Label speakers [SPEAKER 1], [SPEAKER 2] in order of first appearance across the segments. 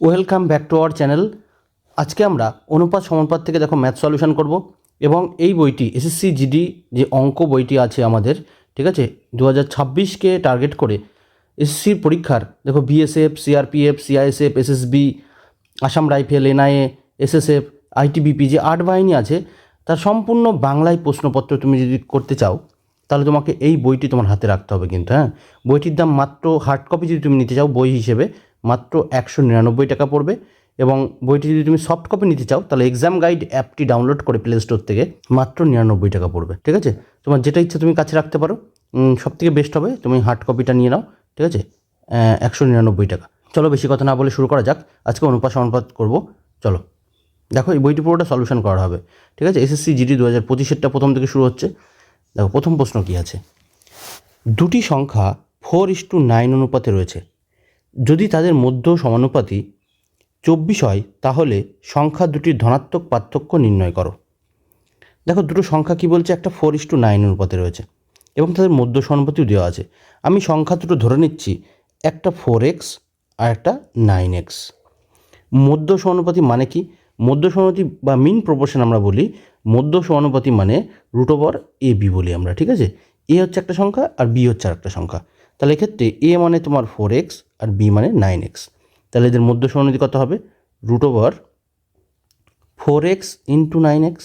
[SPEAKER 1] Welcome back to our channel. আজকে আমরা অনুপাত সমানুপাত থেকে দেখো ম্যাথ সলিউশন করব এবং এই বইটি, এসএসসি জিডি যে অঙ্ক বইটি আছে আমাদের, ঠিক আছে দু হাজার ছাব্বিশকে টার্গেট করে এসএসসির পরীক্ষার, দেখো BSF, CRPF, CISF, SSB, Assam rifle, NIA, SSF ITBP যে আট বাহিনী আছে। তার সম্পূর্ণ বাংলায় প্রশ্নপত্র তুমি যদি করতে চাও, তাহলে তোমাকে এই বইটি তোমার হাতে রাখতে হবে কিন্তু হ্যাঁ? বইটির দাম মাত্র হার্ড কপি যদি তুমি নিতে চাও, বই হিসেবে মাত্র একশো নিরানব্বই টাকা পড়বে এবং বইটি যদি তুমি সফট কপি নিতে চাও, তাহলে এক্সাম গাইড অ্যাপটি ডাউনলোড করে প্লে স্টোর থেকে মাত্র নিরানব্বই টাকা পড়বে, ঠিক আছে? তোমার যেটা ইচ্ছা তুমি কাছে রাখতে পারো। সব থেকে বেস্ট হবে, তুমি হার্ড কপিটা নিয়ে নাও, ঠিক আছে? একশো নিরানব্বই টাকা। চলো বেশি কথা না বলে শুরু করা যাক। আজকে অনুপাত সমানুপাত করব। চলো। দেখো, এই বইটি পুরোটা সলিউশন করা হবে, ঠিক আছে? এসএসসি জিডি দু হাজার পঁচিশেরটা প্রথম থেকে শুরু হচ্ছে। দেখো, প্রথম প্রশ্ন কী আছে? দুটি সংখ্যা ফোর ইস টু নাইন অনুপাতে রয়েছে। যদি তাদের মধ্য সমানুপাতি চব্বিশ হয়, তাহলে সংখ্যা দুটির ধনাত্মক পার্থক্য নির্ণয় করো। দেখো, দুটো সংখ্যা কি বলছে? একটা ফোর ইস টু নাইন অনুপাতে রয়েছে এবং তাদের মধ্য সমানুপাতিও দেওয়া আছে। আমি সংখ্যা দুটো ধরে নিচ্ছি, একটা ফোর এক্স আর একটা নাইন এক্স মধ্য সমানুপাতি মানে কি? মধ্য সমানুপাতি বা মিন প্রপোর্শন আমরা বলি, মধ্য সমানুপাতি মানে রুট ওভার এ বি বলি আমরা, ঠিক আছে? এ হচ্ছে একটা সংখ্যা আর বি হচ্ছে আর একটা সংখ্যা। তাহলে এক্ষেত্রে এ মানে তোমার ফোর এক্স আর বি মানে নাইন এক্স তাহলে এদের মধ্য সমানুপাতি কত হবে? Root over four x into nine x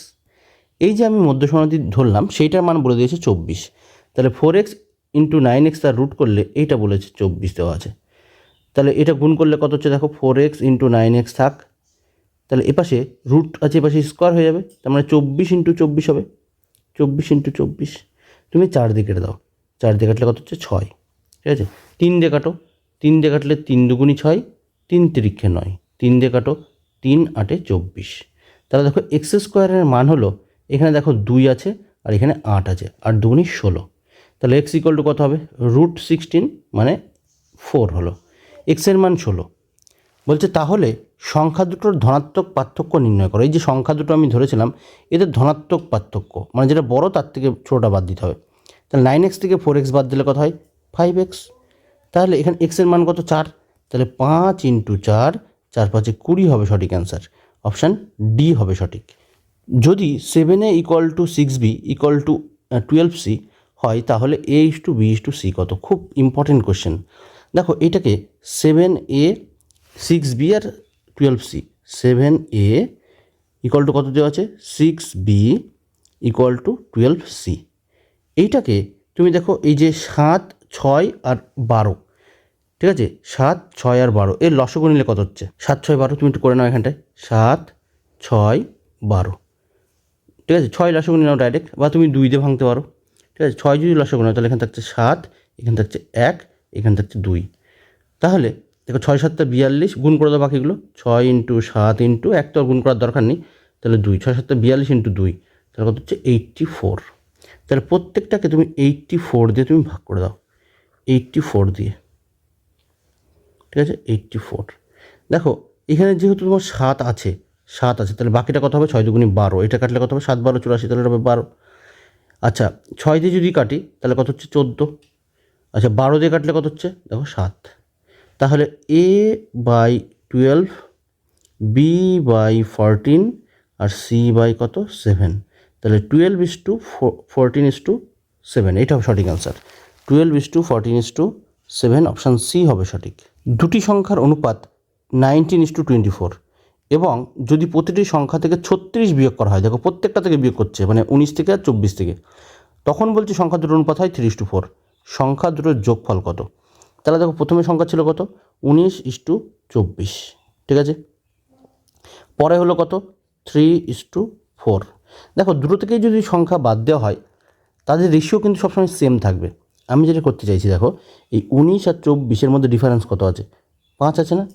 [SPEAKER 1] এই যে আমি মধ্য সমানুপাতি ধরলাম, সেইটার মান বলে দিয়েছে চব্বিশ। তাহলে four x into nine x তার রুট করলে এইটা বলেছে চব্বিশ দেওয়া আছে। তাহলে এটা গুণ করলে কত হচ্ছে? দেখো four x into nine x থাক। তাহলে এপাশে রুট আছে এপাশে স্কোয়ার হয়ে যাবে। তার মানে চব্বিশ ইন্টু চব্বিশ হবে। চব্বিশ ইন্টু চব্বিশ। তুমি চার দিয়ে কেটে দাও। চার দিয়ে কাটলে কত হচ্ছে? ছয়। ঠিক আছে? তিন দিয়ে কাটো। তিন দিয়ে কাটলে তিন দুগুণি ছয়, তিন তিরিক্ষে নয়। তিন দিয়ে কাটো তিন আটে চব্বিশ। তাহলে দেখো এক্স স্কোয়ারের মান হলো, এখানে দেখো দুই আছে আর এখানে আট আছে আর দুগুণি ষোলো। তাহলে এক্স ইকুয়াল টু কত হবে? রুট সিক্সটিন মানে ফোর হলো। এক্সের মান ষোলো। বলছে তাহলে সংখ্যা দুটোর ধনাত্মক পার্থক্য নির্ণয় করো। এই যে সংখ্যা দুটো আমি ধরেছিলাম, এদের ধনাত্মক পার্থক্য মানে যেটা বড় তার থেকে ছোটোটা বাদ দিতে হবে। তাহলে নাইন এক্স থেকে ফোর এক্স বাদ দিলে কত হয়? ফাইভ এক্স তাহলে এখানে এক্সের মান কত? চার। তাহলে পাঁচ ইন্টু চার চার পাঁচে কুড়ি হবে সঠিক অ্যান্সার অপশান ডি হবে সঠিক। যদি seven a equal to six b equal to twelve c হয়, তাহলে a is to b is to c কত? খুব ইম্পর্টেন্ট কোশ্চেন দেখো, এটাকে seven A six B R twelve c seven a equal to কত দেওয়া আছে? Six b equal to twelve c এইটাকে তুমি দেখো, এই যে সাত ছয় আর বারো। ঠিক আছে? সাত, ছয় আর বারো। এর লসগু নিলে কত হচ্ছে? সাত, ছয়, বারো, তুমি একটু করে নাও এখানটায়। সাত, ছয়, বারো। ঠিক আছে? ছয় লসগু নাও ডাইরেক্ট বা তুমি দুই দিয়ে ভাঙতে পারো। ঠিক আছে? ছয় যদি লসগু নাও তাহলে এখানে থাকছে সাত, এখানে থাকছে এক, এখানে থাকছে দুই। তাহলে দেখো ছয়, সাতটা বিয়াল্লিশ, গুণ করে দাও বাকিগুলো। ছয় ইন্টু সাত ইন্টু এক তো গুণ করার দরকার নেই। তাহলে দুই। ছয়, সাতটা বিয়াল্লিশ ইন্টু দুই। তাহলে কত হচ্ছে? Eighty four. তাহলে প্রত্যেকটাকে তুমি এইটটি ফোর দিয়ে তুমি ভাগ করে দাও। এইট্টি ফোর দিয়ে। ঠিক আছে? এইট্টি ফোর দেখো, এখানে যেহেতু তোমার সাত আছে সাত আছে, তাহলে বাকিটা কত হবে? ছয় দুগুণি বারো। এটা কাটলে কত হবে? সাত, বারো, চুরাশি, তাহলে হবে বারো। আচ্ছা ছয় দিয়ে যদি কাটি, তাহলে কত হচ্ছে? চোদ্দ। আচ্ছা বারো দিয়ে কাটলে কত হচ্ছে? দেখো, সাত। তাহলে a by twelve b by fourteen R C by কত? সেভেন তাহলে twelve is to four fourteen is to seven এটা সঠিক answer twelve is to, fourteen is to, seven option C হবে সঠিক। দুটি সংখ্যার অনুপাত nineteen is to twenty four এবং যদি প্রতিটি সংখ্যা থেকে ছত্রিশ বিয়োগ করা হয়, দেখো প্রত্যেকটা থেকে বিয়োগ করছে মানে উনিশ থেকে আর চব্বিশ থেকে, তখন বলছি সংখ্যা দুটোর অনুপাত হয় থ্রি ইস টু ফোর। সংখ্যা দুটোর যোগফল কত? তাহলে দেখো প্রথমে সংখ্যা ছিল কত? উনিশ ইস টু চব্বিশ, ঠিক আছে? পরে হলো কত? Three is to four. দেখো দুটো থেকেই যদি সংখ্যা বাদ দেওয়া হয়, তাদের রেশিও কিন্তু সবসময় সেম থাকবে। আমি যেটা করতে চাইছি, দেখো, এই উনিশ আর চব্বিশের মধ্যে ডিফারেন্স কত আছে? পাঁচ আছে না?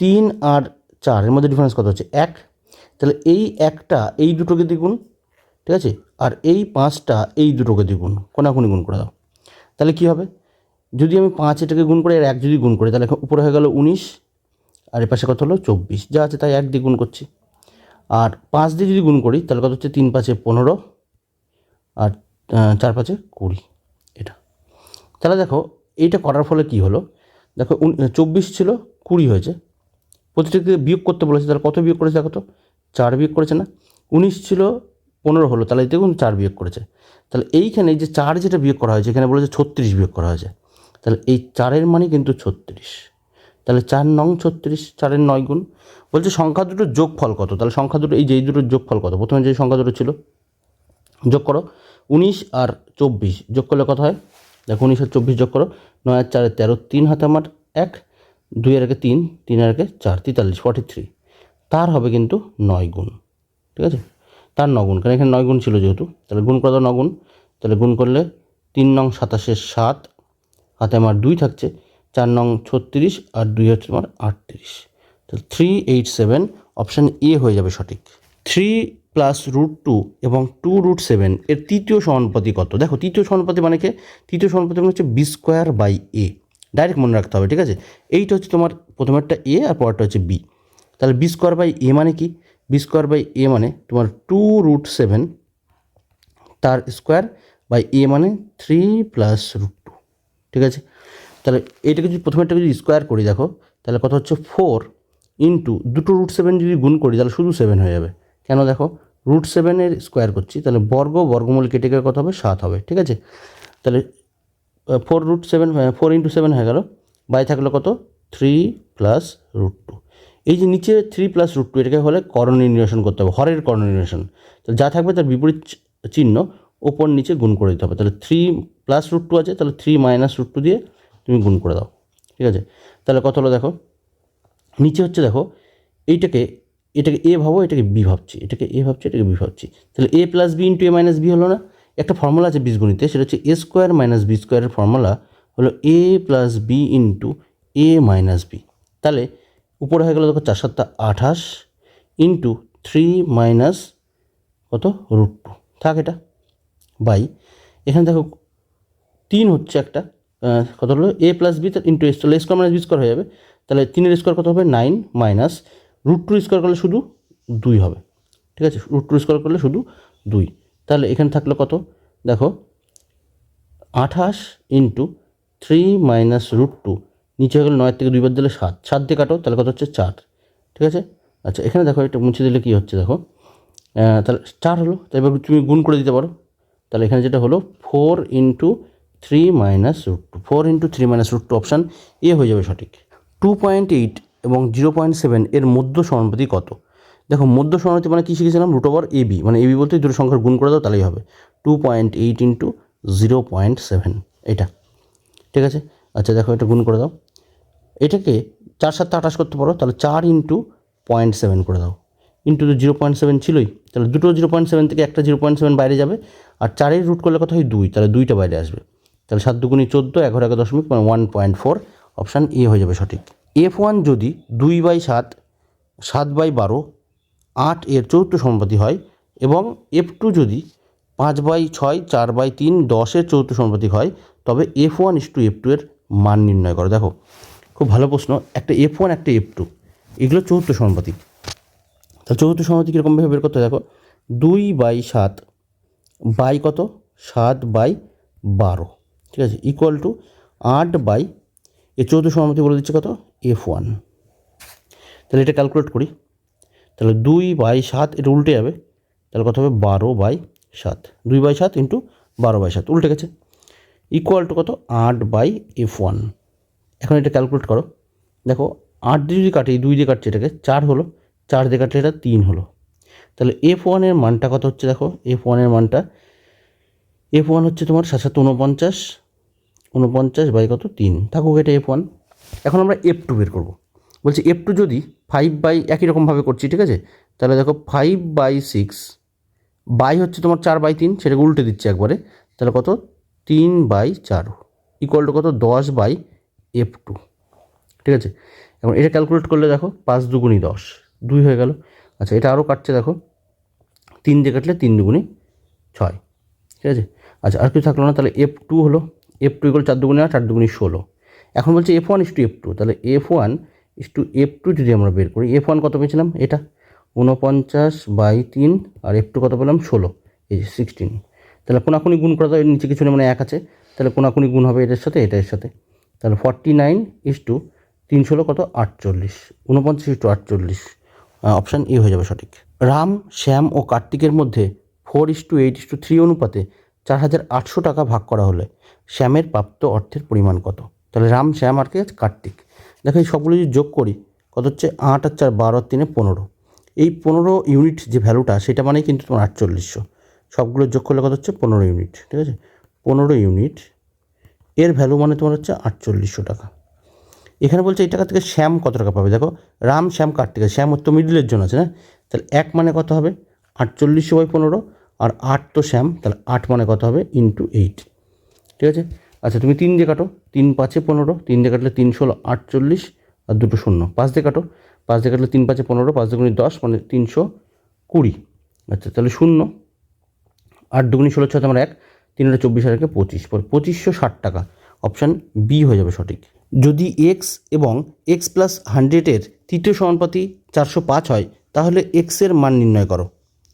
[SPEAKER 1] তিন আর চারের মধ্যে ডিফারেন্স কত আছে? এক। তাহলে এই একটা, এই দুটোকে দ্বিগুণ, ঠিক আছে? আর এই পাঁচটা, এই দুটোকে দ্বিগুণ, কোনাকুনি গুণ করে দাও। তাহলে কী হবে? যদি আমি পাঁচ এটাকে গুণ করে আর এক যদি গুণ করি, তাহলে উপরে হয়ে গেল উনিশ, আর এ পাশে কত হলো? চব্বিশ। যা আছে তাই এক দিয়ে গুণ করছি। আর পাঁচ দিয়ে যদি গুণ করি, তাহলে কত হচ্ছে? তিন পাঁচে পনেরো, আর চার পাঁচে কুড়ি। তাহলে দেখো, এইটা করার ফলে কি হলো? দেখো চব্বিশ ছিল, কুড়ি হয়েছে। প্রতিটিকে বিয়োগ করতে বলেছে, তাহলে কত বিয়োগ করেছে দেখো তো? চার বিয়োগ করেছে না? উনিশ ছিল, পনেরো হলো, তাহলে দেখুন চার বিয়োগ করেছে। তাহলে এইখানে যে চার যেটা বিয়োগ করা হয়েছে, এখানে বলেছে ছত্রিশ বিয়োগ করা হয়েছে। তাহলে এই চারের মানে কিন্তু ছত্রিশ। তাহলে চার নং ছত্রিশ, চারের নয় গুণ, বলছে সংখ্যা দুটোর যোগফল কত? তাহলে সংখ্যা দুটো, এই যে এই দুটোর যোগফল কত? প্রথমে যে সংখ্যা দুটো ছিল, যোগ করো, উনিশ আর চব্বিশ, যোগ করলে কত হয়? দেখো উনিশ আর চব্বিশ যোগ করো, নয় আর চারে তেরো, তিন হাতে আমার এক, দুই আর একে তিন তিন আর একে চার, তেতাল্লিশ ফর্টি থ্রি তার হবে কিন্তু নয় গুণ, ঠিক আছে? তার নগুণ কারণ এখানে নয় গুণ ছিল যেহেতু, তাহলে গুণ করে নগুণ, তাহলে গুণ করলে তিন নং সাতাশের সাত, হাতে আমার দুই থাকছে, চার নং ছত্রিশ আর দুই হচ্ছে আমার আটত্রিশ। তাহলে three eight seven option A হয়ে যাবে সঠিক। থ্রি প্লাস রুট টু এবং টু রুট সেভেন এর তৃতীয় সমানুপাতি কত? দেখো, তৃতীয় সমানুপাতি মানে কি? তৃতীয় সমানুপাতি মানে হচ্ছে b square by a direct মনে রাখতে হবে, ঠিক আছে? এইটা হচ্ছে তোমার প্রথমেরটা এ আর পরেরটা হচ্ছে বি তাহলে বি স্কোয়ার বাই এ মানে কি? বি স্কোয়ার বাই এ মানে তোমার টু রুট সেভেন তার স্কোয়ার বাই এ মানে থ্রি প্লাস রুট টু ঠিক আছে? তাহলে এইটাকে যদি প্রথমেরটা যদি স্কোয়ার করি, দেখো, তাহলে কত হচ্ছে? ফোর ইন্টু দুটো রুট সেভেন যদি গুণ করি, তাহলে শুধু সেভেন হয়ে যাবে। কেন দেখো? রুট সেভেনের স্কোয়ার করছি, তাহলে বর্গ, বর্গমূল কেটে গেলে কত হবে? সাত হবে, ঠিক আছে? তাহলে four root seven four into seven হয়ে গেল, বাই থাকল কত? থ্রি প্লাস রুট টু এই যে নিচে থ্রি প্লাস রুট টু এটাকে হলে করণ নির্ণয়ন করতে হবে, হরের করণ নির্ণয়ন তাহলে যা থাকবে তার বিপরীত চিহ্ন ওপর নিচে গুণ করে দিতে হবে। তাহলে থ্রি প্লাস রুট টু আছে, তাহলে থ্রি মাইনাস রুট টু দিয়ে তুমি গুণ করে দাও, ঠিক আছে? তাহলে কত হলো দেখো? নিচে হচ্ছে দেখো, এইটাকে এটাকে এ ভাবো, এটাকে বি ভাবছি, এটাকে এ ভাবছি, এটাকে বি ভাবছি। তাহলে a plus b into a minus b হলো না? একটা ফর্মুলা আছে বীজগণিতে, সেটা হচ্ছে এ স্কোয়ার মাইনাস বি স্কোয়ারের ফর্মুলা হলো a plus b into a minus b তাহলে উপরে হয়ে গেলো দেখো চার সাতটা আঠাশ ইন্টু থ্রি মাইনাস কত? রুট টু থাক এটা। বাই এখানে দেখো তিন হচ্ছে একটা কত হলো? A plus b into s তাহলে স্কোয়ার মাইনাস বি স্কোয়ার হয়ে যাবে। তাহলে তিনের স্কোয়ার কত হবে? Nine minus root two square করলে শুধু দুই হবে। ঠিক আছে? রুট টু স্কোয়ার করলে শুধু দুই। তাহলে এখানে থাকল কত? দেখো, আঠাশ into three minus root two নিচে হয়ে গেলে নয়ের থেকে দুইবার দিলে সাত। সাত দিয়ে কাটো, তাহলে কত হচ্ছে? চার। ঠিক আছে? আচ্ছা এখানে দেখো, এটা মুছে দিলে কী হচ্ছে দেখো? তাহলে চার হলো, তাই এবার তুমি গুণ করে দিতে পারো। তাহলে এখানে যেটা হলো four into three minus root two four into three minus root two option A হয়ে যাবে সঠিক। টু পয়েন্ট এইট এবং জিরো পয়েন্ট সেভেন এর মধ্য সমানুপাতি কত? দেখো, মধ্য সমানুপাতি মানে কী শিখেছিলাম? রুট ওভার এবি মানে এ বি বলতে দুটো সংখ্যার গুণ করে দাও, তাহলেই হবে। Two point eight into zero point seven এটা। ঠিক আছে? আচ্ছা দেখো, এটা গুণ করে দাও। এটাকে চার সাতটা আঠাশ করতে পারো, তাহলে চার ইন্টু পয়েন্ট সেভেন করে দাও। ইন্টু তো জিরো পয়েন্ট সেভেন ছিলই, তাহলে দুটো জিরো পয়েন্ট সেভেন থেকে একটা জিরো পয়েন্ট সেভেন বাইরে যাবে, আর চারের রুট করলে কথা হয়? দুই, তাহলে দুইটা বাইরে আসবে। তাহলে সাত দুগুণি চোদ্দ, এগারো এগারো দশমিক মানে one point four option A হয়ে যাবে সঠিক। এফ ওয়ান যদি দুই বাই সাত সাত বাই বারো, আট এর চৌদ্দ সমানুপাতি হয় এবং এফ টু যদি পাঁচ বাই ছয়, চার বাই তিন দশের চৌদ্দ সমানুপাতি হয়, তবে f one is to f two এর মান নির্ণয় করো। দেখো, খুব ভালো প্রশ্ন, একটা এফ ওয়ান একটা এফ টু এগুলো চৌদ্দ সমানুপাতিক তাহলে চৌদ্দ সমানুপাতিক কীরকমভাবে বের করতে দেখো, দুই বাই সাত, বাই কত? সাত বাই বারো। ঠিক আছে ইকুয়াল টু আট বাই এ চৌদ্দ সমানুপাতি বলে দিচ্ছে কত? এফ ওয়ান তাহলে এটা ক্যালকুলেট করি। তাহলে দুই বাই সাত, এটা উল্টে যাবে। তাহলে কত হবে? বারো বাই সাত। দুই বাই সাত ইন্টু বারো বাই সাত। উল্টে গেছে। ইকুয়াল টু কত? আট বাই এফ ওয়ান এখন এটা ক্যালকুলেট করো। দেখো, আট দিয়ে যদি কাটি, দুই দিয়ে কাটছে এটাকে, চার হলো। চার দিয়ে কাটলে এটা তিন হলো। তাহলে এফ ওয়ানের মানটা কত হচ্ছে দেখো? এফ ওয়ানের মানটা এফ ওয়ান হচ্ছে তোমার সাত সাত উনপঞ্চাশ। উনপঞ্চাশ বাই কত? তিন। থাকুক এটা এফ ওয়ান এখন আমরা এফ টু বের করব। বলছি এফ টু যদি ফাইভ বাই একই রকমভাবে করছি, ঠিক আছে? তাহলে দেখো ফাইভ বাই সিক্স বাই হচ্ছে তোমার চার বাই তিন, সেটাকে উল্টে দিচ্ছে একবারে। তাহলে কত? তিন বাই চার ইকুয়াল টু কত? দশ বাই এফ টু ঠিক আছে? এখন এটা ক্যালকুলেট করলে দেখো পাঁচ দুগুণি দশ, দুই হয়ে গেল। আচ্ছা এটা আরও কাটছে দেখো। তিন দিয়ে কাটলে তিন দুগুণি ছয়। ঠিক আছে? আচ্ছা আর কিছু থাকল না, তাহলে এফ টু হলো। এফ টু ইকুয়াল চার দুগুণি আট চার দুগুণি ষোলো। এখন বলছে f one is to f two তাহলে f one is to f two যদি আমরা বের করি এফ ওয়ান কত পেয়েছিলাম? এটা উনপঞ্চাশ বাই তিন, আর এফ টু কত পেলাম? ষোলো, এই যে সিক্সটিন তাহলে কোনাকুনি গুণ করা এর নিচে কিছু নেই মানে এক আছে। তাহলে কোনাকুনি গুণ হবে এটার সাথে এটার সাথে। তাহলে ফর্টি নাইন ইস টু তিন ষোলো কত? আটচল্লিশ। উনপঞ্চাশ ইস্টু আটচল্লিশ। অপশান এ হয়ে যাবে সঠিক। রাম, শ্যাম ও কার্তিকের মধ্যে four is to eight is to three অনুপাতে চার হাজার আটশো টাকা ভাগ করা হলে, শ্যামের প্রাপ্ত অর্থের পরিমাণ কত? তাহলে রাম, শ্যাম আর কে? কার্তিক। দেখো এই সবগুলো যদি যোগ করি, কত হচ্ছে? আট আর চার, বারো আর তিনে পনেরো। এই পনেরো ইউনিট যে ভ্যালুটা সেটা মানেই কিন্তু তোমার আটচল্লিশশো। সবগুলো যোগ করলে কত হচ্ছে? পনেরো ইউনিট ঠিক আছে? পনেরো ইউনিট এর ভ্যালু মানে তোমার হচ্ছে আটচল্লিশশো টাকা। এখানে বলছে এই টাকা থেকে শ্যাম কত টাকা পাবে? দেখো, রাম, শ্যাম, কার্তিক। শ্যাম তো মিডিলের জন্য আছে না? তাহলে এক মানে কত হবে? আটচল্লিশশো বাই পনেরো, আর আট তো শ্যাম, তাহলে আট মানে কত হবে? ইন্টু এইট ঠিক আছে? আচ্ছা তুমি তিন দিয়ে কাটো। তিন পাঁচে পনেরো, তিন দিয়ে কাটলে তিন ষোলো, আটচল্লিশ, আর দুটো শূন্য। পাঁচ দিয়ে কাটো। পাঁচ দিয়ে কাটলে তিন পাঁচে পনেরো, পাঁচ দুগুনি দশ মানে তিনশো কুড়ি। আচ্ছা তাহলে শূন্য। আট দুগুনি ষোলো ছয় তোমার এক, তিন হাজার চব্বিশ হাজারকে পঁচিশ। পরে পঁচিশশো ষাট টাকা। অপশান বি হয়ে যাবে সঠিক। যদি এক্স এবং এক্স প্লাস হান্ড্রেডের তৃতীয় সমানুপাতি চারশো পাঁচ হয়, তাহলে এক্সের মান নির্ণয় করো।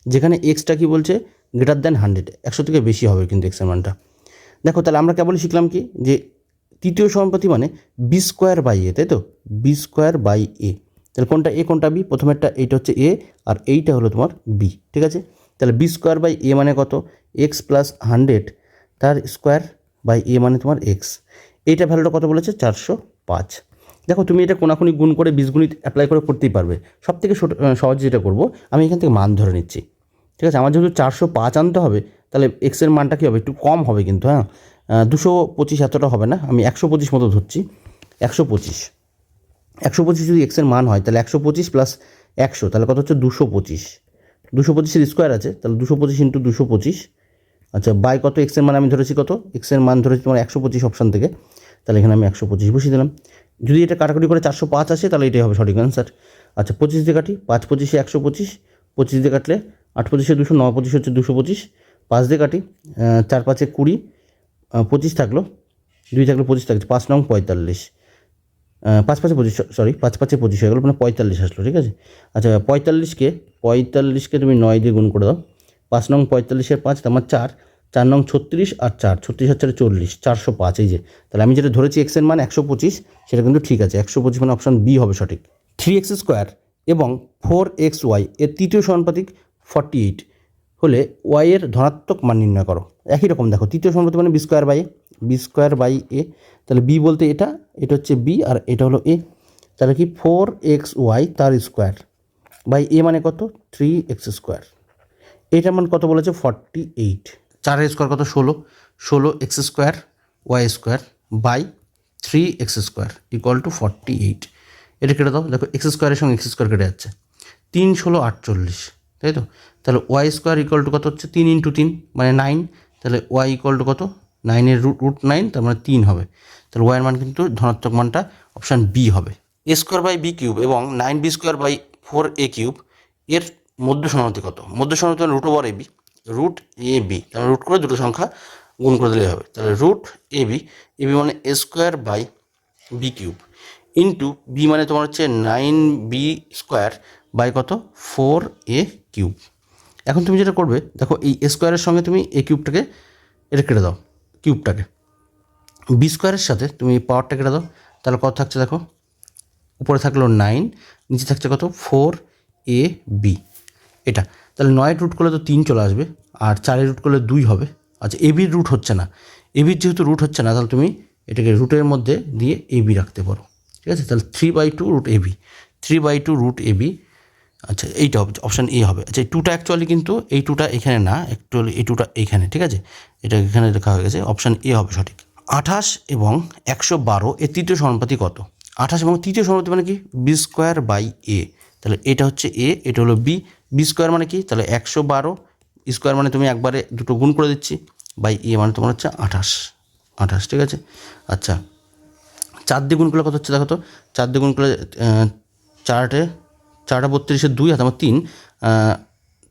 [SPEAKER 1] যেখানে এক্সটা কি বলছে? গ্রেটার দ্যান হান্ড্রেড একশো থেকে বেশি হবে কিন্তু এক্সের মানটা। দেখো তাহলে আমরা কেবলই শিখলাম কি? যে তৃতীয় সমানুপাতি মানে বি স্কোয়ার বাই এ তাই তো? বি স্কোয়ার বাই এ তাহলে কোনটা এ কোনটা বি প্রথমেরটা এইটা হচ্ছে এ আর এইটা হলো তোমার বি ঠিক আছে? তাহলে বি স্কোয়ার বাই এ মানে কত? এক্স প্লাস হান্ড্রেড তার স্কোয়ার বাই এ মানে তোমার এক্স এইটা ভ্যালুটা কত বলেছে? চারশো পাঁচ। দেখো তুমি এটা কোনাকুনি গুণ করে, বীজগণিত অ্যাপ্লাই করে করতেই পারবে। সব থেকে সহজ যেটা করব, আমি এখান থেকে মান ধরে নিচ্ছি। ঠিক আছে? আমার যেহেতু চারশো পাঁচ আনতে হবে তাহলে এক্সের মানটা কী হবে? একটু কম হবে কিন্তু হ্যাঁ? দুশো পঁচিশ এতটা হবে না? আমি একশো পঁচিশ মতো ধরছি। একশো পঁচিশ। একশো পঁচিশ যদি এক্সের মান হয়, তাহলে একশো পঁচিশ প্লাস একশো, তাহলে কত হচ্ছে? দুশো পঁচিশ। দুশো পঁচিশের স্কোয়ার আছে, তাহলে দুশো পঁচিশ ইন্টু দুশো পঁচিশ। আচ্ছা বাই কত এক্সের মান আমি ধরেছি কত? এক্সের মান ধরেছি তোমার একশো পঁচিশ অপশান থেকে। তাহলে এখানে আমি একশো পঁচিশ বসিয়ে দিলাম। যদি এটা কাটাকুটি করে চারশো পাঁচ আসে, তাহলে এটাই হবে সঠিক অ্যান্সার আচ্ছা পঁচিশ দিয়ে কাটি, পাঁচ পঁচিশে একশো পঁচিশ পঁচিশ দিয়ে কাটলে আট পঁচিশে দুশো, ন পঁচিশ হচ্ছে দুশো পঁচিশ। পাঁচ দিয়ে কাটি চার পাঁচে কুড়ি পঁচিশ থাকল, দুই থাকল পঁচিশ থাকছে পাঁচ নং পঁয়তাল্লিশ। পাঁচ পাঁচে পঁচিশ সরি পাঁচ পাঁচে পঁচিশ হয়ে গেলো মানে পঁয়তাল্লিশ আসলো, ঠিক আছে? আচ্ছা পঁয়তাল্লিশকে পঁয়তাল্লিশকে তুমি নয় দিয়ে গুণ করে দাও। পাঁচ নং পঁয়তাল্লিশের পাঁচ আমার চার চার নং ছত্রিশ আর চার, ছত্রিশ আর চারে চল্লিশ, চারশো পাঁচ, এই যে। তাহলে আমি যেটা ধরেছি এক্সের মান একশো পঁচিশ, সেটা কিন্তু ঠিক আছে, একশো পঁচিশ মানে অপশান বি হবে সঠিক। থ্রি এক্স স্কোয়ার এবং ফোর এক্স ওয়াই এর তৃতীয় সমানুপাতিক ফর্টি এইট হলে ওয়াই এর ধনাত্মক মান নির্ণয় করো। একই রকম দেখো, তৃতীয় সমানুপাতিক মানে b square by a b square by a তাহলে বি বলতে এটা এটা হচ্ছে বি আর এটা হলো এ তাহলে কি ফোর এক্স ওয়াই তার স্কোয়ার বাই এ মানে কত? থ্রি এক্স স্কোয়ার এটার মান কত বলেছে? ফর্টি এইট চারের স্কোয়ার কত? ষোলো। ষোলো x square y square by three x square equal to forty eight এটা কেটে দাও, দেখো এক্স স্কোয়ারের সঙ্গে এক্স স্কোয়ার কেটে যাচ্ছে। তিন ষোলো আটচল্লিশ। তাই তো? তাহলে ওয়াই স্কোয়ার ইকুয়াল টু কত হচ্ছে? তিন ইন্টু তিন মানে নাইন তাহলে ওয়াই ইকুয়াল টু কত? নাইনের রুট রুট নাইন তার মানে তিন হবে। তাহলে ওয়াইয়ের মান কিন্তু ধনাত্মক মানটা অপশান বি হবে। A square by b cube এবং nine b square by four a cube এর মধ্য সমানুপাতি কত? মধ্য সমানুপাতি মানে root over a b root a b তাহলে রুট করে দুটো সংখ্যা গুণ করে দিলে হবে। তাহলে root a b a b মানে a square by b cube into b মানে তোমার হচ্ছে নাইন বি স্কোয়ার বাই কত? Four a cube. এখন তুমি যেটা করবে, দেখো এই এ স্কোয়ারের সঙ্গে তুমি এ কিউবটাকে এটা কেটে দাও, কিউবটাকে। বি স্কোয়ারের সাথে তুমি এই পাওয়ারটা কেটে দাও, তাহলে কত থাকছে দেখো? উপরে থাকল নাইন নিচে থাকছে কত? ফোর এ বি এটা, তাহলে নয় রুট করলে তো তিন চলে আসবে, আর চারের রুট করলে দুই হবে। আচ্ছা এবির রুট হচ্ছে না। এবির যেহেতু রুট হচ্ছে না, তাহলে তুমি এটাকে রুটের মধ্যে দিয়ে এবি রাখতে পারো। ঠিক আছে? তাহলে three by two root a b three by two root a b আচ্ছা এইটা হবে অপশান এ হবে। আচ্ছা এই টুটা অ্যাকচুয়ালি কিন্তু, এই টুটা এখানে না অ্যাকচুয়ালি এই টুটা এখানে, ঠিক আছে? এটা এখানে লেখা হয়ে গেছে অপশান এ হবে সঠিক। আঠাশ এবং একশো বারো, এর তৃতীয় সমানুপাতি কত? আঠাশ এবং তৃতীয় সমানুপাতি মানে কি? বি স্কোয়ার বাই এ তাহলে এটা হচ্ছে এ এটা হলো বি বি স্কোয়ার মানে কি? তাহলে একশো বারো স্কোয়ার মানে তুমি একবারে দুটো গুণ করে দিচ্ছি বাই এ মানে তোমার হচ্ছে আঠাশ। আঠাশ, ঠিক আছে? আচ্ছা চার দিয়ে গুণ করলে কত হচ্ছে দেখো তো? চার দিয়ে গুণ করলে চারটে চারটা বত্রিশের দুই হাতে, আমার তিন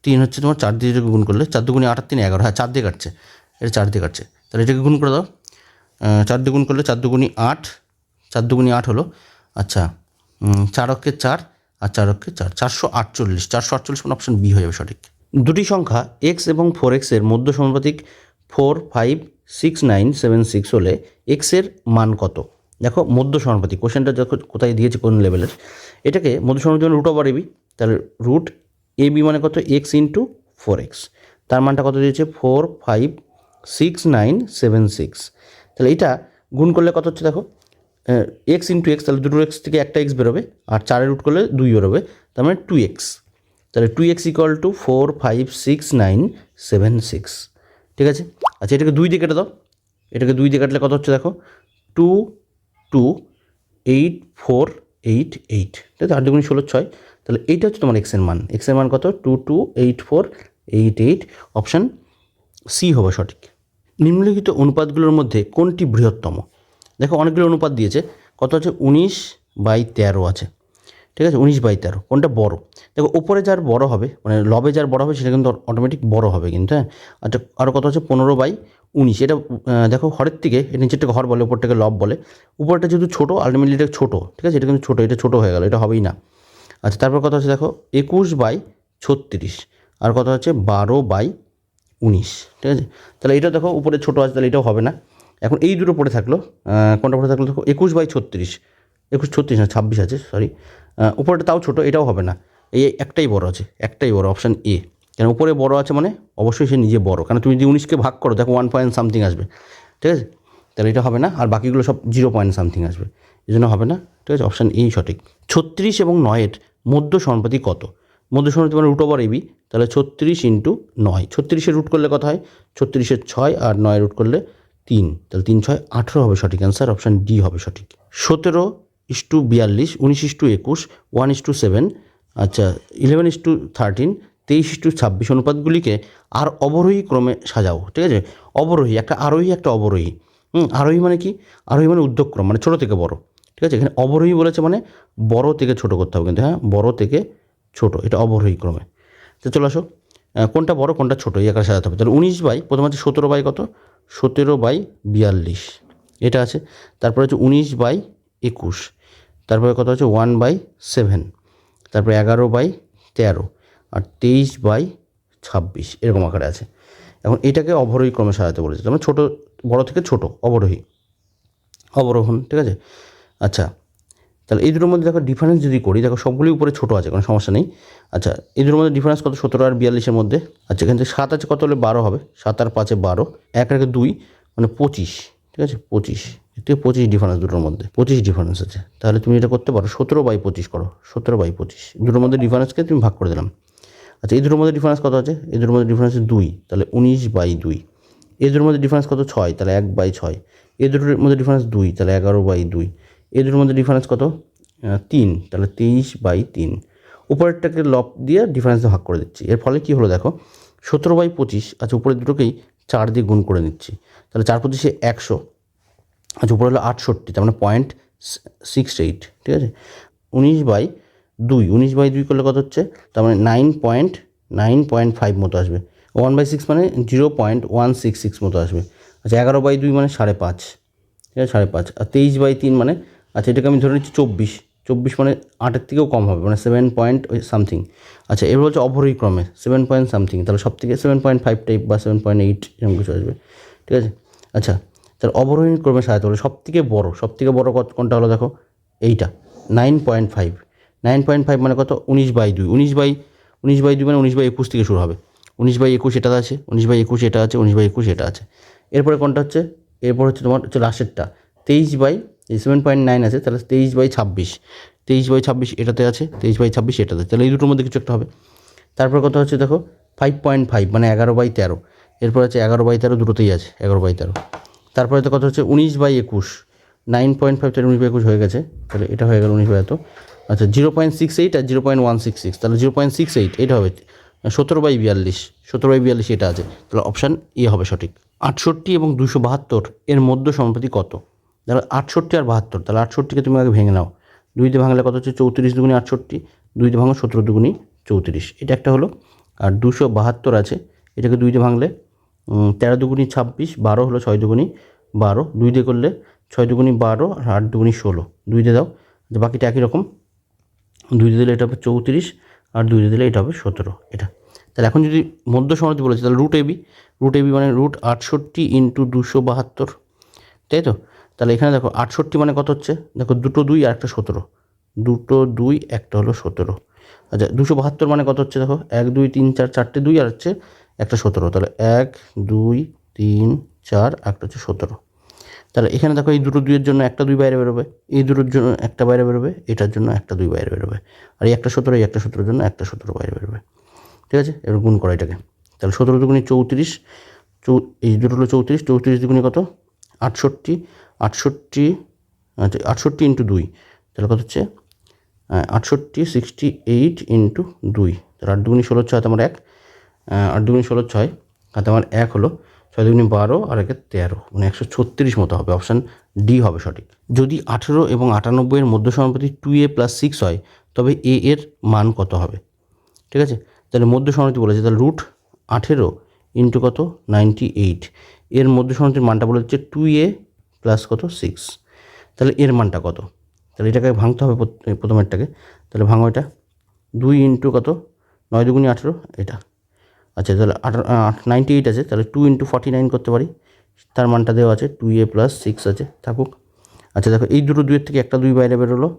[SPEAKER 1] তিন হচ্ছে তোমার চার দিয়ে গুণ করলে, চার দুগুণে আট তিন এগারো হ্যাঁ চার দিয়ে কাটছে, এটা চার দিয়ে কাটছে, তাহলে এটাকে গুণ করে দাও চার দিয়ে গুণ করলে চার দুগুণি আট, চার দুগুণি আট হলো আচ্ছা চার অক্ষে চার আর চার অক্ষে চার, চারশো আটচল্লিশ চারশো আটচল্লিশ মানে অপশন বি হয়ে যাবে সঠিক। দুটি সংখ্যা এক্স এবং ফোর এক্সের মধ্য সমানুপাতিক four five six nine seven six হলে এক্সের মান কত? দেখো মধ্য সমানুপাতিক কোশ্চেনটা দেখো কোথায় দিয়েছে, কোন লেভেলের এটাকে মধ্য সমানুপাতিক রুট ওভার এবি তাহলে রুট এ বি মানে কত? এক্স ইন্টু ফোর এক্স তার মানটা কত দিয়েছে? Four five six nine seven six তাহলে এটা গুণ করলে কত হচ্ছে দেখো? এক্স ইন্টু এক্স তাহলে দুটো এক্স থেকে একটা এক্স বেরোবে, আর চারের রুট করলে দুই বেরোবে, তার মানে টু এক্স তাহলে two x equal to four five six nine seven six ঠিক আছে? আচ্ছা এটাকে দুই দিয়ে কেটে দাও, এটাকে দুই দিয়ে কাটলে কত হচ্ছে দেখো? Two two eight four eight eight ঠিক আছে আট দুগুণ ষোলো ছয়। তাহলে এইটা হচ্ছে তোমার এক্সের মান। এক্সের মান কত? Two two eight four eight eight option C হবে সঠিক। নিম্নলিখিত অনুপাতগুলোর মধ্যে কোনটি বৃহত্তম? দেখো অনেকগুলো অনুপাত দিয়েছে। কত আছে? উনিশ বাই তেরো আছে। ঠিক আছে? উনিশ বাই তেরো। কোনটা বড়? দেখো, ওপরে যার বড় হবে মানে লবে যার বড় হবে, সেটা কিন্তু অটোমেটিক বড় হবে কিন্তু হ্যাঁ? আচ্ছা আরও কত আছে? পনেরো বাই উনিশ এটা দেখো হরের থেকে এর নিচেরটাকে হর বলে, উপরটাকে লব বলে। উপরটা যেহেতু ছোটো আলটিমেটলি এটা ছোটো, ঠিক আছে? এটা কিন্তু ছোটো, এটা ছোটো হয়ে গেল, এটা হবেই না। আচ্ছা তারপর কথা আছে দেখো, একুশ বাই ছত্রিশ, আর কথা হচ্ছে বারো বাই উনিশ, ঠিক আছে? তাহলে এটা দেখো, উপরে ছোটো আছে, তাহলে এটাও হবে না। এখন এই দুটো পড়ে থাকল কোনটা পড়ে থাকল? দেখো, একুশ বাই ছত্রিশ, একুশ ছত্রিশ না, ছাব্বিশ আছে সরি উপরটা তাও ছোটো, এটাও হবে না। এই একটাই বড় আছে, একটাই বড় অপশান এ কেন উপরে বড় আছে মানে অবশ্যই সে নিজে বড়। কারণ তুমি যদি উনিশকে ভাগ করো, দেখো ওয়ান পয়েন্ট সামথিং আসবে। ঠিক আছে? তাহলে এটা হবে না, আর বাকিগুলো সব জিরো পয়েন্ট সামথিং আসবে। এই জন্য হবে না। ঠিক আছে? অপশান এই সঠিক। ছত্রিশ এবং নয়ের মধ্য সমানুপাতি কত? মধ্য সমানুপাতি মানে রুট ওভার এবি তাহলে ছত্রিশ ইন্টু নয়। ছত্রিশের রুট করলে কত হয়? ছত্রিশের ছয় আর নয় রুট করলে তিন। তাহলে তিন, ছয়, আঠেরো হবে সঠিক অ্যান্সার অপশান ডি হবে সঠিক। সতেরো ইস টু বিয়াল্লিশ, উনিশ ইস টু একুশ ওয়ান ইস টু সেভেন আচ্ছা ইলেভেন ইস টু থার্টিন তেইশ টু ছাব্বিশ অনুপাতগুলিকে আর অবরোহী ক্রমে সাজাও, ঠিক আছে? অবরোহী, একটা আরোহী, একটা অবরোহী। হুম, আরোহী মানে কি? আরোহী মানে উদ্যোগক্রম মানে ছোটো থেকে বড়, ঠিক আছে? এখানে অবরোহী বলেছে মানে বড় থেকে ছোট করতে হবে কিন্তু হ্যাঁ? বড় থেকে ছোট, এটা অবরোহী ক্রমে। তো চলে আসো কোনটা বড়, কোনটা ছোটো, এই আকারে সাজাতে হবে। তাহলে উনিশ বাই, প্রথম হচ্ছে সতেরো বাই কত? সতেরো বাই বিয়াল্লিশ, এটা আছে। তারপরে হচ্ছে উনিশ বাই একুশ, তারপরে কত হচ্ছে ওয়ান বাই সেভেন, তারপরে এগারো বাই তেরো আর তেইশ বাই ছাব্বিশ, এরকম আকারে আছে। এখন এটাকে অবরোহী ক্রমে সাজাতে বলেছে। তার মানে ছোটো, বড় থেকে ছোট, অবরোহী। অবরোহণ, ঠিক আছে? আচ্ছা তাহলে এই দুটোর মধ্যে দেখো ডিফারেন্স যদি করি, দেখো সবগুলি উপরে ছোটো আছে, কোনো সমস্যা নেই। আচ্ছা এই দুটোর মধ্যে ডিফারেন্স কত? সতেরো আর বিয়াল্লিশের মধ্যে। আচ্ছা এখান থেকে সাত আছে, কত হলে বারো হবে? সাত আর পাঁচে বারো। এক রেখে দুই মানে পঁচিশ, ঠিক আছে? পঁচিশ এতে পঁচিশ ডিফারেন্স দুটোর মধ্যে। পঁচিশ ডিফারেন্স আছে। তাহলে তুমি এটা করতে পারো, সতেরো বাই পঁচিশ করো, সতেরো বাই পঁচিশ। দুটোর মধ্যে ডিফারেন্সকে তুমি ভাগ করে দিলাম। আচ্ছা এই দুটোর মধ্যে ডিফারেন্স কত আছে? এই দুটোর মধ্যে ডিফারেন্স দুই, তাহলে উনিশ বাই দুই। এই দুটোর মধ্যে ডিফারেন্স কত? ছয়, তাহলে এক বাই ছয়। এই দুটোর মধ্যে ডিফারেন্স দুই, তাহলে এগারো বাই দুই। এই দুটোর মধ্যে ডিফারেন্স কত? তিন, তাহলে তেইশ বাই তিন। উপরেরটাকে লব দিয়ে ডিফারেন্স ভাগ করে দিচ্ছি। এর ফলে কী হলো দেখো? সতেরো বাই পঁচিশ আচ্ছা উপরের দুটোকেই চার দিয়ে গুণ করে নিচ্ছি। তাহলে চার পঁচিশে একশো। আচ্ছা উপরে হলো আটষট্টি, তার মানে পয়েন্ট সিক্স এইট ঠিক আছে? উনিশ বাই দুই, উনিশ বাই দুই করলে কত হচ্ছে? তার মানে nine point nine point five মতো আসবে। ওয়ান বাই সিক্স মানে zero point one six six মতো আসবে। আচ্ছা এগারো বাই দুই মানে সাড়ে পাঁচ। ঠিক আছে? সাড়ে পাঁচ। আর তেইশ বাই তিন মানে আচ্ছা এটাকে আমি ধরে নিচ্ছি চব্বিশ। চব্বিশ মানে আটের থেকেও কম হবে মানে সেভেন পয়েন্ট সামথিং আচ্ছা এবার হচ্ছে অবরোহী ক্রমে সেভেন পয়েন্ট সামথিং তাহলে সব থেকে সেভেন পয়েন্ট ফাইভ টাইপ বা সেভেন পয়েন্ট এইট এরকম কিছু আসবে। ঠিক আছে? আচ্ছা তাহলে অবরোহী ক্রমে সাজাতে হলো সব থেকে বড়ো সব থেকে বড়ো কোনটা হলো দেখো? এইটা nine point five nine point five মানে কত? উনিশ বাই দুই। উনিশ বাই উনিশ বাই দুই মানে উনিশ বাই একুশ থেকে শুরু হবে। উনিশ বাই একুশ এটা আছে, উনিশ বাই একুশ এটা আছে, উনিশ বাই একুশ এটা আছে। এরপরে কোনটা হচ্ছে? এরপর হচ্ছে তোমার হচ্ছে লাস্টেরটা। তেইশ বাই সেভেন পয়েন্ট নাইন আছে, তাহলে তেইশ বাই ছাব্বিশ। তেইশ বাই ছাব্বিশ এটাতে আছে, তেইশ বাই ছাব্বিশ এটাতে তাহলে এই দুটোর মধ্যে কিছু একটা হবে। তারপর কথা হচ্ছে দেখো? ফাইভ পয়েন্ট ফাইভ মানে এগারো বাই তেরো। এরপর আছে এগারো বাই তেরো দুটোতেই আছে, এগারো বাই তেরো। তারপরে তো কথা হচ্ছে? উনিশ বাই একুশ। নাইন পয়েন্ট ফাইভ উনিশ বাই একুশ হয়ে গেছে। তাহলে এটা হয়ে গেল উনিশ বাই এত। আচ্ছা জিরো পয়েন্ট সিক্স এইট আর zero point one six six. তাহলে জিরো পয়েন্ট সিক্স এইট, এটা হবে সতেরো বাই বিয়াল্লিশ, সতেরো বাই বিয়াল্লিশ এটা আছে। তাহলে অপশান এ হবে সঠিক। আটষট্টি এবং দুশো বাহাত্তর, এর মধ্য সম্প্রতি কত? তাহলে আটষট্টি আর বাহাত্তর, তাহলে আটষট্টিকে তুমি আগে ভেঙে নাও। দুইতে ভাঙলে কত হচ্ছে? চৌত্রিশ দুগুনি আটষট্টি দুইতে ভাঙো সতেরো দুগুনি চৌত্রিশ। এটা একটা হলো। আর দুশো বাহাত্তর আছে, এটাকে দুইতে ভাঙলে তেরো দুগুনি ছাব্বিশ, বারো হলো ছয় দুগুনি বারো। দুই দিয়ে করলে ছয় দুগুনি বারো আর আট দুগুনি ষোলো। দুই দিয়ে দাও যে বাকিটা একই রকম। দুই দিলে এটা হবে চৌত্রিশ আর দুই দিলে এটা হবে সতেরো, এটা। তাহলে এখন যদি মধ্য সমাধি বলেছে, তাহলে root a b root a b মানে রুট আটষট্টি ইন্টু দুশো বাহাত্তর, তাই তো? তাহলে এখানে দেখো আটষট্টি মানে কত হচ্ছে? দেখো দুটো দুই আর একটা সতেরো, দুটো দুই একটা হলো সতেরো। আচ্ছা দুশো বাহাত্তর মানে কত হচ্ছে দেখো? এক, দুই, তিন, চার, চারটে দুই আর হচ্ছে একটা সতেরো, তাহলে এক, দুই, তিন, চার একটা হচ্ছে সতেরো। তাহলে এখানে দেখো এই দুটো দুইয়ের জন্য একটা দুই বাইরে বেরোবে, এই দুটোর জন্য একটা বাইরে বেরোবে, এটার জন্য একটা দুই বাইরে বেরোবে, আর এই একটা সতেরো, এই একটা সতেরোর জন্য একটা সতেরো বাইরে বেরোবে, ঠিক আছে? এবার গুণ করা এটাকে। তাহলে সতেরো দুগুণি চৌত্রিশ, চৌ, এই দুটো হলো চৌত্রিশ চৌত্রিশ দুগুণি কত? আটষট্টি আটষট্টি আচ্ছা আটষট্টি ইন্টু দুই, তাহলে কত হচ্ছে? আটষট্টি, সিক্সটি এইট ইন্টু দুই, তাহলে আট দুগুণি ষোলো ছয় তোমার এক আট দুগুণি ষোলো ছয়, হাতে আমার এক হলো ছয় দুগুণি বারো আর একে তেরো মানে একশো ছত্রিশ মতো হবে। অপশান ডি হবে সঠিক। যদি আঠেরো এবং আটানব্বইয়ের মধ্য সমানুপাতি টু এ প্লাস সিক্স হয়, তবে এ এর মান কত হবে? ঠিক আছে? তাহলে মধ্য সমানুপাতি বলেছে, তাহলে রুট আঠেরো ইন্টু কত? নাইনটি এইট এর মধ্য সমানুপাতির মানটা বলে হচ্ছে টু এ প্লাস কত? সিক্স তাহলে এর মানটা কত? তাহলে এটাকে ভাঙতে হবে প্রথ- প্রথমেরটাকে। তাহলে ভাঙো এটা। দুই ইন্টু কত? নয় দুগুণি আঠেরো, এটা। আচ্ছা তাহলে আট নাইনটি এইট আছে, তাহলে টু ইন্টু ফর্টি নাইন করতে পারি। তার মানটা দেওয়া আছে টু এ প্লাস সিক্স আছে, থাকুক। আচ্ছা দেখো, এই দুটো দুইয়ের থেকে একটা দুই বাইরে বেরোলো।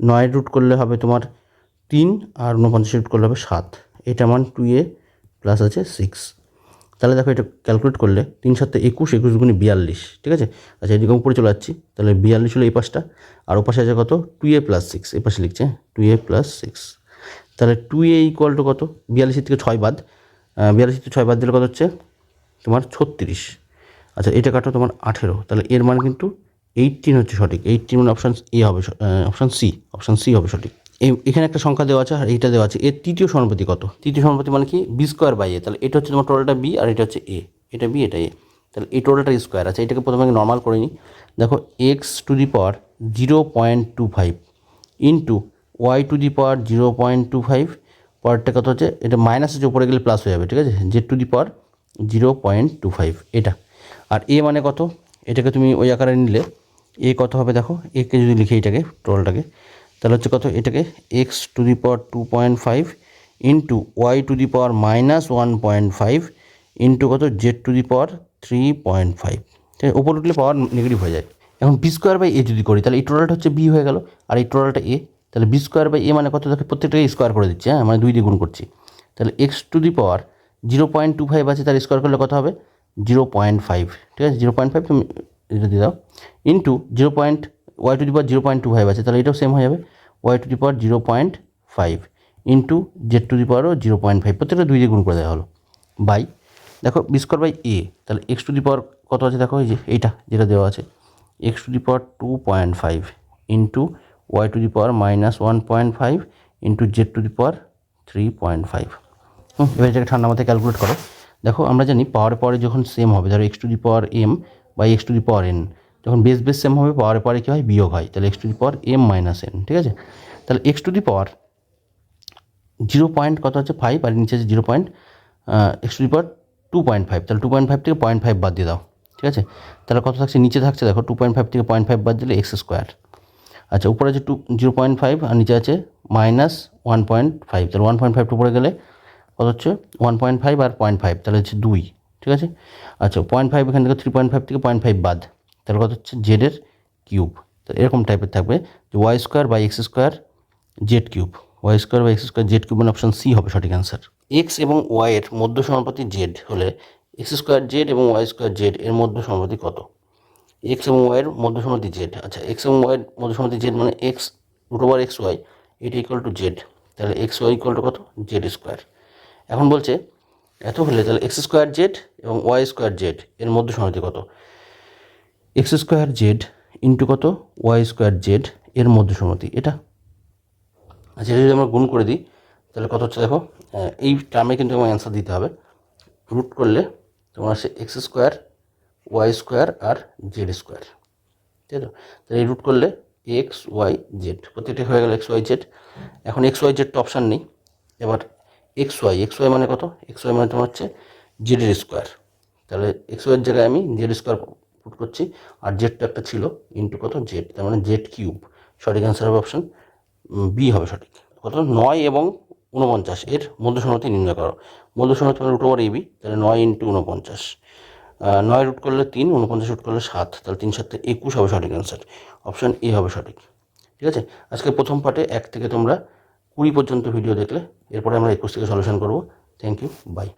[SPEAKER 1] নয় রুট করলে হবে তোমার তিন, আর ঊনপঞ্চাশ রুট করলে হবে সাত। এটা মান টু এ প্লাস আছে সিক্স তাহলে দেখো, এটা ক্যালকুলেট করলে তিন সাতে একুশ একুশ গুণে বিয়াল্লিশ, ঠিক আছে? আচ্ছা এদিকে উপরে চলে যাচ্ছি। তাহলে বিয়াল্লিশ হলো এই পাশটা, আর ও পাশে আছে কত? টু এ প্লাস সিক্স এই পাশে লিখছে টু এ প্লাস সিক্স তাহলে টু এ ইকুয়াল টু কত? বিয়াল্লিশের থেকে ছয় বাদ। বিয়াল্লিশ ছয় বাদ দিলে কত হচ্ছে? তোমার ছত্রিশ। আচ্ছা এটা কাটো তোমার আঠেরো। তাহলে এর মান কিন্তু এইটিন হচ্ছে সঠিক। এইটিন মানে অপশান এ হবে অপশান সি অপশান সি হবে সঠিক। এখানে একটা সংখ্যা দেওয়া আছে আর এইটা দেওয়া আছে। এর তৃতীয় সমানুপাতি কত? তৃতীয় সমানুপাতি মানে কি? বি স্কোয়ার বাই এ তাহলে এটা হচ্ছে তোমার টোটালটা বি আর এটা হচ্ছে এ এটা বি এটা এ তাহলে এই টোটালটা স্কোয়ার আছে এটাকে প্রথমে নর্মাল করে নিই দেখো x to the power zero point two five into y to the power zero point two five পাওয়ারটা কত হচ্ছে, এটা মাইনাস হচ্ছে, উপরে গেলে প্লাস হয়ে যাবে, ঠিক আছে? Z to the power zero point two five এটা। আর এ মানে কত? এটাকে তুমি ওই আকারে নিলে এ কত হবে দেখো? একে যদি লিখে এটাকে টোটালটাকে তাহলে হচ্ছে কত? এটাকে x to the power two point five into y to the power minus one point five into কত? Z to the power three point five ঠিক আছে? ওপর উঠলে পাওয়ার নেগেটিভ হয়ে যায়। এখন বি স্কোয়ার বাই এ যদি করি, তাহলে এই টোটালটা হচ্ছে বি হয়ে গেল, আর এই টোটালটা এ তাহলে বি স্কোয়ার বাই এ মানে কত? দেখো প্রত্যেকটাকে স্কোয়ার করে দিচ্ছে হ্যাঁ? মানে দুই দিয়ে গুণ করছি। তাহলে x to the power zero point two five আছে তার স্কোয়ার করলে কত হবে? জিরো পয়েন্ট ফাইভ ঠিক আছে? জিরো পয়েন্ট ফাইভ তুমি এটা দিয়ে দাও। Into zero point y to the power zero point two five আছে, তাহলে এটাও সেম হয়ে যাবে। Y to the power zero point five into z to the পাওয়ারও zero point five প্রত্যেকটা দুই দিয়ে গুণ করে দেওয়া হলো। বাই দেখো বি স্কোয়ার বাই এ তাহলে এক্স টু দি পাওয়ার কত আছে? দেখো, এই যে এইটা যেটা দেওয়া আছে x to the power two point five into y to the power minus one point five into z to the power three point five hmm, এবার এটাকে ঠান্ডা মাথায় ক্যালকুলেট করো। দেখো, আমরা জানি পাওয়ারে পাওয়ারে যখন সেম হবে, ধরো x to the power m বা x to the power n যখন বেস বেস সেম হবে পাওয়ারে পাওয়ারে কী হয়? বিয়োগ হয়। তাহলে x to the power m minus n ঠিক আছে? তাহলে x to the power zero point কত হচ্ছে ফাইভ আর নিচে আছে zero point x to the power two point five তাহলে টু পয়েন্ট ফাইভ থেকে পয়েন্ট ফাইভ বাদ দিয়ে দাও, ঠিক আছে? তাহলে কত থাকছে? নিচে থাকছে, দেখো টু পয়েন্ট ফাইভ থেকে পয়েন্ট ফাইভ বাদ দিলে এক্স স্কোয়ার আচ্ছা উপরে আছে টু জিরো পয়েন্ট ফাইভ আর নিচে আছে মাইনাস ওয়ান পয়েন্ট ফাইভ তাহলে ওয়ান পয়েন্ট ফাইভ উপরে গেলে কত হচ্ছে? ওয়ান পয়েন্ট ফাইভ আর পয়েন্ট ফাইভ তাহলে হচ্ছে দুই, ঠিক আছে? আচ্ছা পয়েন্ট ফাইভ এখান থেকে থ্রি পয়েন্ট ফাইভ থেকে পয়েন্ট ফাইভ বাদ, তাহলে কত হচ্ছে? জেডের কিউব তো এরকম টাইপের থাকবে যে y square by x square z cube y square by x square z cube মানে অপশন সি হবে সঠিক অ্যান্সার এক্স এবং ওয়াই এর মধ্য সমানুপাতি জেড হলে এক্স স্কোয়ার জেড এবং ওয়াই স্কোয়ার জেড এর মধ্য সমানুপাতি কত? এক্স এবং ওয়াইয়ের মধ্য সমানুপাতি জেড আচ্ছা এক্স এবং ওয়াইয়ের মধ্য সমানুপাতি জেড মানে X root over X Y এটা ইকুয়াল টু জেড তাহলে এক্স ওয়াই ইকুয়াল টু কত? জেড স্কোয়ার এখন বলছে, এত হলে তাহলে এক্স স্কোয়ার জেড এবং ওয়াই স্কোয়ার জেড এর মধ্য সমানুপাতি কত? এক্স স্কোয়ার জেড ইন্টু কত? ওয়াই স্কোয়ার জেড এর মধ্য সমানুপাতি এটা? আচ্ছা এটা যদি আমরা গুণ করে দিই, তাহলে কত হচ্ছে দেখো? এই টার্মে কিন্তু আমার অ্যান্সার দিতে হবে। রুট করলে তোমার আসে এক্স স্কোয়ার ওয়াই স্কোয়ার আর জেড স্কোয়ার ঠিক আছে তাহলে এই রুট করলে এক্স ওয়াই জেড প্রত্যেকটা হয়ে গেল এক্স ওয়াই জেড এখন এক্স ওয়াই জেড তো অপশান নেই। এবার এক্স ওয়াই এক্স ওয়াই মানে কত? এক্স ওয়াই মানে তোমার হচ্ছে জেডের স্কোয়ার তাহলে এক্স ওয়াইয়ের জায়গায় আমি জেড স্কোয়ার পুট করছি, আর জেডটা একটা ছিল ইন্টু কত? জেড তার মানে জেড কিউব সঠিক অ্যান্সার হবে অপশান বি হবে সঠিক। কত? নয় এবং উনপঞ্চাশ এর মধ্য নির্ণয় করো। মধ্য মানে রুট ওভার এবি তাহলে নয় ইন্টু উনপঞ্চাশ নয় রুট করলে তিন, উনপঞ্চাশ রুট করলে সাত, তাহলে তিন সাত একুশ হবে সঠিক অ্যান্সার অপশান এ হবে সঠিক। ঠিক আছে? আজকে প্রথম পার্টে এক থেকে তোমরা কুড়ি পর্যন্ত ভিডিও দেখলে, এরপরে আমরা একুশ থেকে সলিউশন করব। Thank you by